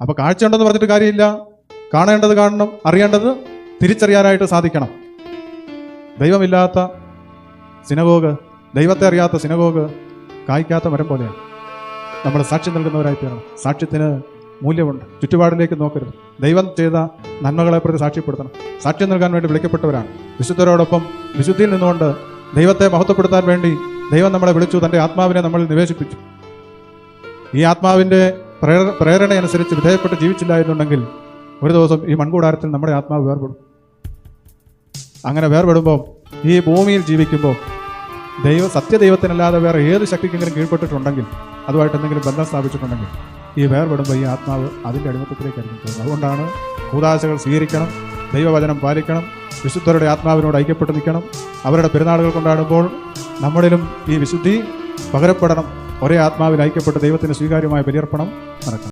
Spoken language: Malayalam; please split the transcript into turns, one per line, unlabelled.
അപ്പോൾ കാഴ്ചയുണ്ടെന്ന് പറഞ്ഞിട്ട് കാര്യമില്ല. കാണേണ്ടത് കാണണം അറിയേണ്ടത് തിരിച്ചറിയാനായിട്ട് സാധിക്കണം. ദൈവമില്ലാത്ത സിനഗോഗ് ദൈവത്തെ അറിയാത്ത സിനഗോഗ് കായ്ക്കാത്ത മരം പോലെയാണ്. നമ്മൾ സാക്ഷ്യം നൽകുന്നവരായി തീരണം സാക്ഷ്യത്തിന് മൂല്യമുണ്ട്. ചുറ്റുപാടിലേക്ക് നോക്കരുത്. ദൈവം ചെയ്ത നന്മകളെ പ്രതി സാക്ഷ്യപ്പെടുത്തണം. സാക്ഷ്യം നൽകാൻ വേണ്ടി വിളിക്കപ്പെട്ടവരാണ്. വിശുദ്ധരോടൊപ്പം വിശുദ്ധിയിൽ നിന്നുകൊണ്ട് ദൈവത്തെ മഹത്വപ്പെടുത്താൻ വേണ്ടി ദൈവം നമ്മളെ വിളിച്ചു. തന്റെ ആത്മാവിനെ നമ്മൾ നിവേശിപ്പിച്ചു. ഈ ആത്മാവിന്റെ പ്രേരണയനുസരിച്ച് വിധേയപ്പെട്ട് ജീവിച്ചില്ല എന്നുണ്ടെങ്കിൽ ഒരു ദിവസം ഈ മൺകൂടാരത്തിൽ നമ്മുടെ ആത്മാവ് വേർപെടും. അങ്ങനെ വേർപെടുമ്പോൾ ഈ ഭൂമിയിൽ ജീവിക്കുമ്പോൾ ദൈവ സത്യദൈവത്തിനല്ലാതെ വേറെ ഏത് ശക്തിക്കെങ്കിലും കീഴ്പ്പെട്ടിട്ടുണ്ടെങ്കിൽ അതുമായിട്ട് എന്തെങ്കിലും ബന്ധം സ്ഥാപിച്ചിട്ടുണ്ടെങ്കിൽ ഈ വേർപെടുമ്പോൾ ഈ ആത്മാവ് അതിന്റെ അടിമത്തത്തിലേക്കായിരിക്കും പോകുന്നത് അതുകൊണ്ടാണ് കൂതാശകൾ സ്വീകരിക്കണം ദൈവവചനം പാലിക്കണം വിശുദ്ധരുടെ ആത്മാവിനോട് ഐക്യപ്പെട്ട് നിൽക്കണം. അവരുടെ പെരുന്നാളുകൾ കൊണ്ടാടുമ്പോൾ നമ്മളിലും ഈ വിശുദ്ധി പകരപ്പെടണം. ഒരേ ആത്മാവിൽ ഐക്യപ്പെട്ട് ദൈവത്തിന് സ്വീകാര്യമായ ബലിയർപ്പണം നടക്കണം